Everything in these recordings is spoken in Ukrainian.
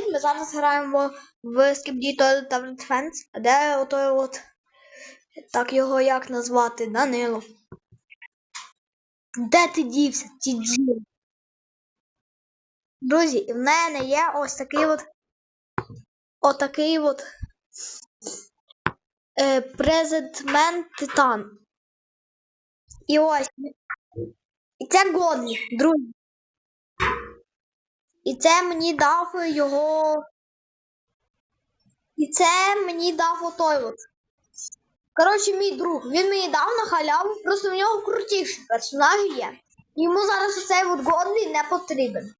привіт! Ми зараз граємо в Skibdi Toilet Tower Defense. А де отой от. Так його як назвати? Данило. Де ти дівся? Тіджі? Друзі, в мене є ось такий от. Отакий от. Е, Презентмент Титан. І ось. І це Годлі, друзі. І це мені дав його. І це мені дав отой от. Коротше, мій друг. Він мені дав на халяву, просто в нього крутіші персонажі є. Йому зараз оцей от Годлі не потрібен.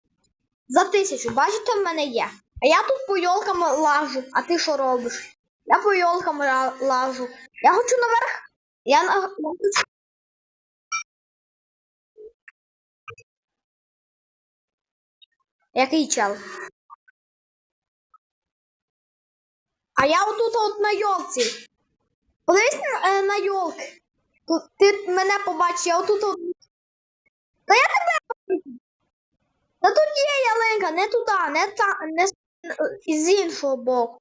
За тисячу, бачите, в мене є. А я тут по йолкам лажу. А ти що робиш? Я по йолкам лажу. Я хочу наверх. Я на. Який чел? А я отут от на йолці. Подивись на, е, на йолки. Ти мене побачиш, я отут от. Та я тебе бачу. Та тут є ялинка, не туди, не та, не з, з іншого боку.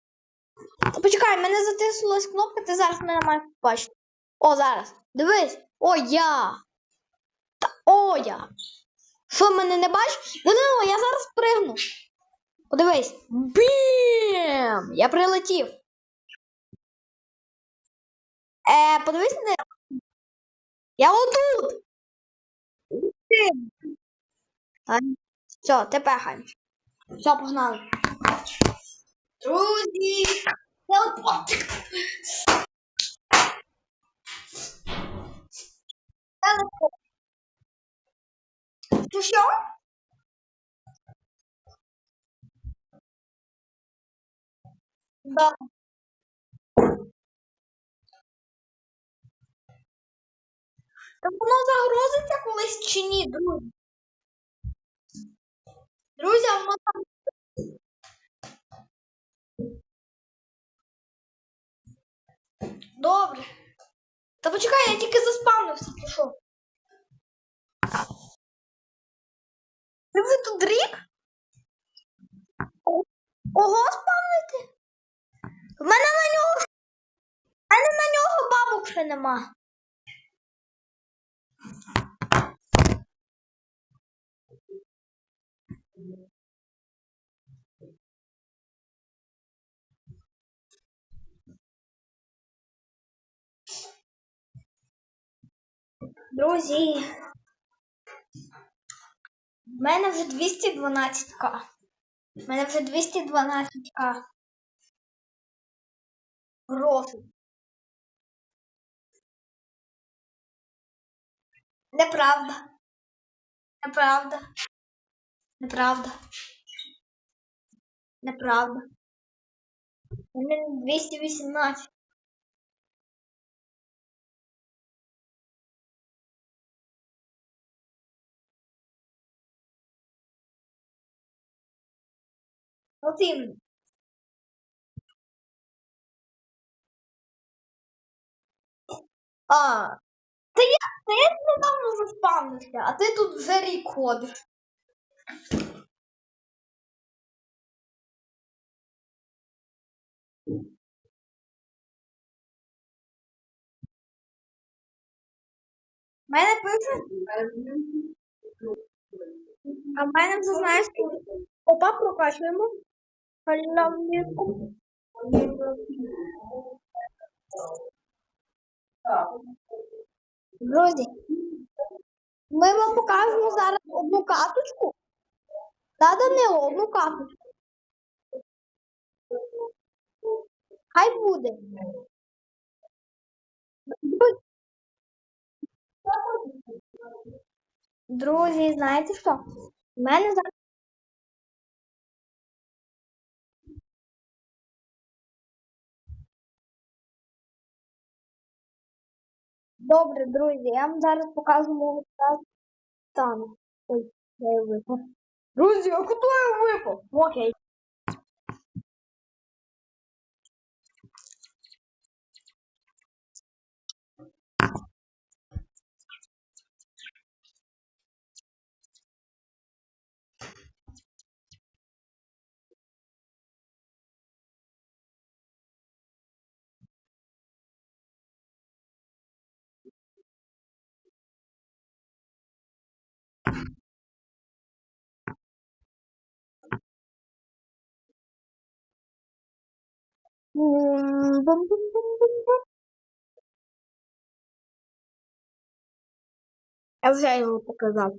Почекай, мене затиснулась кнопка, ти зараз мене маєш побачити. О, зараз. Дивись. О, я. Що мене не бачиш? Данило, я зараз пригну. Подивись. Бім! Я прилетів. Е, подивись на. Я отут. Все, тепер хай. Все, погнали. Друзі. Телепорт. Що що? Так воно загрузиться колись чи ні, друзі? Друзі, воно там. Добре. Та почекай, я тільки тут рік? О- Ого, спавнити? В мене на нього. В мене на нього бабок ще нема. Друзі. В мене вже 212к. В мене вже 212к. Грошей. Неправда. Неправда. Неправда. Неправда. У мене 218. От. А, та я, та я недавно заспавнився, а ти тут вже рік ходиш. Мене пише. А в мене вже знаєш. Опа, прокачуємо. Халявнику. Друзі, ми вам покажемо зараз одну каточку. Та Данило, одну каточку. Хай буде. Друзі, знаєте що? У мене зараз. Добре, друзі, я вам зараз покажу мого стану. Ой, я випав. Друзі, а хто я випав? Окей. Бум-бум-бум-бум-бум-бум. Я вже його показав.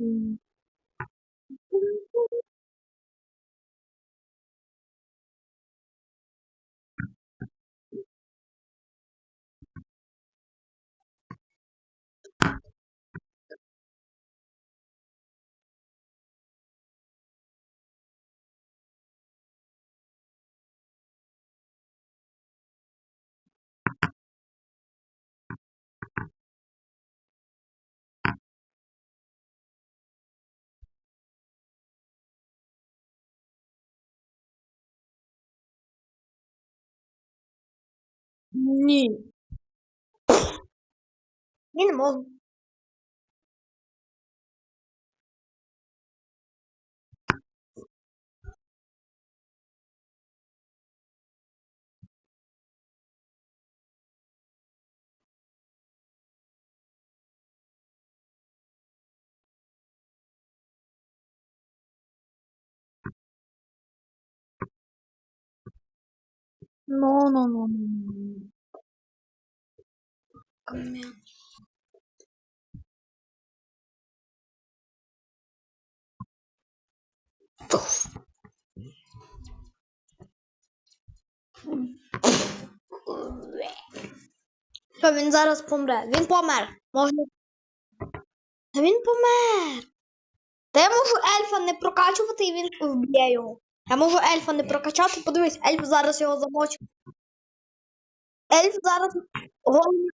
М. Ні. Ні, не можу. Ну, ну, ну, ну, Кам'ян. Що він зараз помре? Він помер. Можна. Та він помер. Та я можу ельфа не прокачувати і він вб'є його. Я можу ельфа не прокачати, подивись, ельф зараз його замочить. Ельф зараз голим